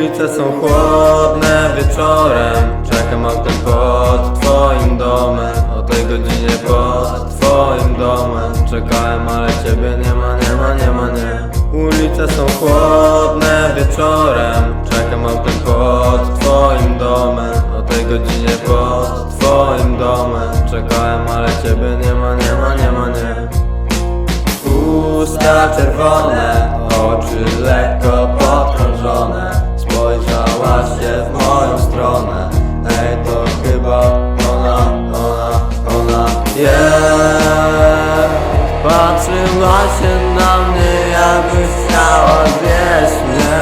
Ulice są chłodne wieczorem. Czekam autem pod twoim domem. O tej godzinie pod twoim domem. Czekałem, ale ciebie nie ma, nie ma, nie ma, nie. Ulice są chłodne wieczorem. Czekam autem pod twoim domem. O tej godzinie pod twoim domem. Czekałem, ale ciebie nie ma, nie ma, nie ma, nie. Usta czerwone, Się w moją stronę. Ej, to chyba ona, ona, ona. Jest Patrzyła się na mnie, jakby chciała zjeść mnie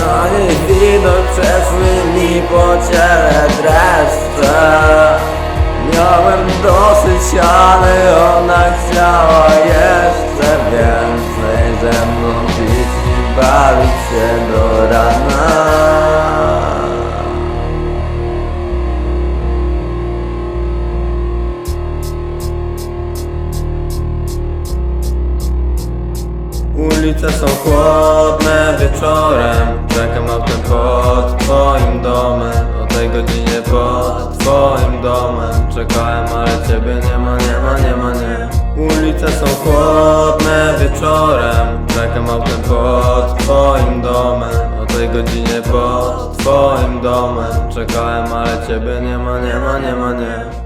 Na jej widok przeszły mi po ciele dreszcze. Miałem dosyć, ale ona chciała jeszcze więcej ze mną pić i bawić się do rana. Ulice są chłodne wieczorem. Czekam autem pod twoim domem. O tej godzinie pod twoim domem. Czekałem, ale ciebie nie ma, nie ma, nie ma, nie. Ulice są chłodne wieczorem. Czekam autem pod twoim domem. O tej godzinie pod twoim domem. Czekałem, ale ciebie nie ma, nie ma, nie ma, nie